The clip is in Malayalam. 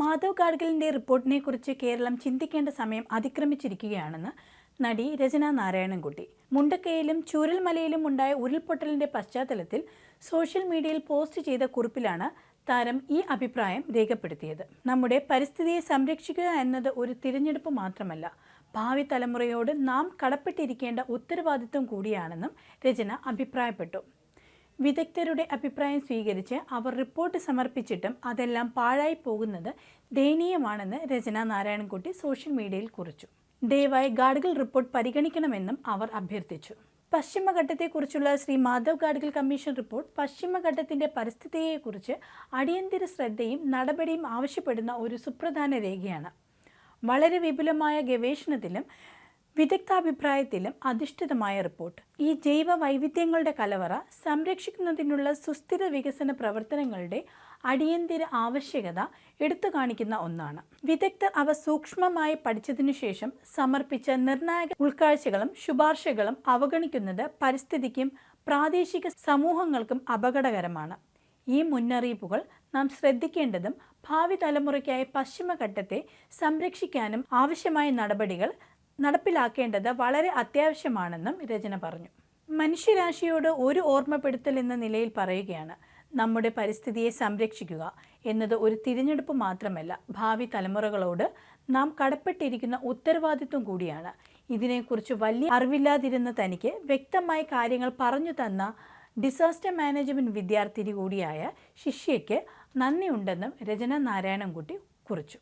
മാധവ് ഗാഡ്ഗിലിന്റെ റിപ്പോർട്ടിനെ കുറിച്ച് കേരളം ചിന്തിക്കേണ്ട സമയം അതിക്രമിച്ചിരിക്കുകയാണെന്ന് നടി രചന നാരായണൻകുട്ടി. മുണ്ടക്കയിലും ചൂരൽമലയിലും ഉണ്ടായ ഉരുൾപൊട്ടലിന്റെ പശ്ചാത്തലത്തിൽ സോഷ്യൽ മീഡിയയിൽ പോസ്റ്റ് ചെയ്ത കുറിപ്പിലാണ് താരം ഈ അഭിപ്രായം രേഖപ്പെടുത്തിയത്. നമ്മുടെ പരിസ്ഥിതിയെ സംരക്ഷിക്കുക എന്നത് ഒരു തിരഞ്ഞെടുപ്പ് മാത്രമല്ല ഭാവി തലമുറയോട് നാം കടപ്പെട്ടിരിക്കേണ്ട ഉത്തരവാദിത്വം കൂടിയാണെന്നും രചന അഭിപ്രായപ്പെട്ടു. വിദഗ്ധരുടെ അഭിപ്രായം സ്വീകരിച്ച് അവർ റിപ്പോർട്ട് സമർപ്പിച്ചിട്ടും അതെല്ലാം പാഴായി പോകുന്നത് ദയനീയമാണെന്ന് രചന നാരായണൻകുട്ടി സോഷ്യൽ മീഡിയയിൽ കുറിച്ചു. ദയവായി ഗാഡ്ഗിൽ റിപ്പോർട്ട് പരിഗണിക്കണമെന്നും അവർ അഭ്യർത്ഥിച്ചു. പശ്ചിമഘട്ടത്തെക്കുറിച്ചുള്ള ശ്രീ മാധവ് ഗാഡ്ഗിൽ കമ്മീഷൻ റിപ്പോർട്ട് പശ്ചിമഘട്ടത്തിന്റെ പരിസ്ഥിതിയെക്കുറിച്ച് അടിയന്തര ശ്രദ്ധയും നടപടിയും ആവശ്യപ്പെടുന്ന ഒരു സുപ്രധാന രേഖയാണ്. വളരെ വിപുലമായ ഗവേഷണത്തിലും വിദഗ്ധാഭിപ്രായത്തിലും അധിഷ്ഠിതമായ റിപ്പോർട്ട്. ഈ ജൈവ വൈവിധ്യങ്ങളുടെ കലവറ സംരക്ഷിക്കുന്നതിനുള്ള സുസ്ഥിര വികസന പ്രവർത്തനങ്ങളുടെ അടിയന്തര ആവശ്യകത എടുത്തു കാണിക്കുന്ന ഒന്നാണ്. വിദഗ്ധർ അവ സൂക്ഷ്മമായി പഠിച്ചതിനു ശേഷം സമർപ്പിച്ച നിർണായക ഉൾക്കാഴ്ചകളും ശുപാർശകളും അവഗണിക്കുന്നത് പരിസ്ഥിതിക്കും പ്രാദേശിക സമൂഹങ്ങൾക്കും അപകടകരമാണ്. ഈ മുന്നറിയിപ്പുകൾ നാം ശ്രദ്ധിക്കേണ്ടതും ഭാവി തലമുറയ്ക്കായി പശ്ചിമഘട്ടത്തെ സംരക്ഷിക്കാനും ആവശ്യമായ നടപടികൾ നടപ്പിലാക്കേണ്ടത് വളരെ അത്യാവശ്യമാണെന്നും രചന പറഞ്ഞു. മനുഷ്യരാശിയോട് ഒരു ഓർമ്മപ്പെടുത്തൽ എന്ന നിലയിൽ പറയുകയാണ് നമ്മുടെ പരിസ്ഥിതിയെ സംരക്ഷിക്കുക എന്നത് ഒരു തിരഞ്ഞെടുപ്പ് മാത്രമല്ല ഭാവി തലമുറകളോട് നാം കടപ്പെട്ടിരിക്കുന്ന ഉത്തരവാദിത്വം കൂടിയാണ്. ഇതിനെക്കുറിച്ച് വലിയ അറിവില്ലാതിരുന്ന തനിക്ക് വ്യക്തമായ കാര്യങ്ങൾ പറഞ്ഞു തന്ന ഡിസാസ്റ്റർ മാനേജ്മെന്റ് വിദ്യാർത്ഥിനി കൂടിയായ ശിഷ്യയ്ക്ക് നന്ദിയുണ്ടെന്നും രചന നാരായണൻകുട്ടി കുറിച്ചു.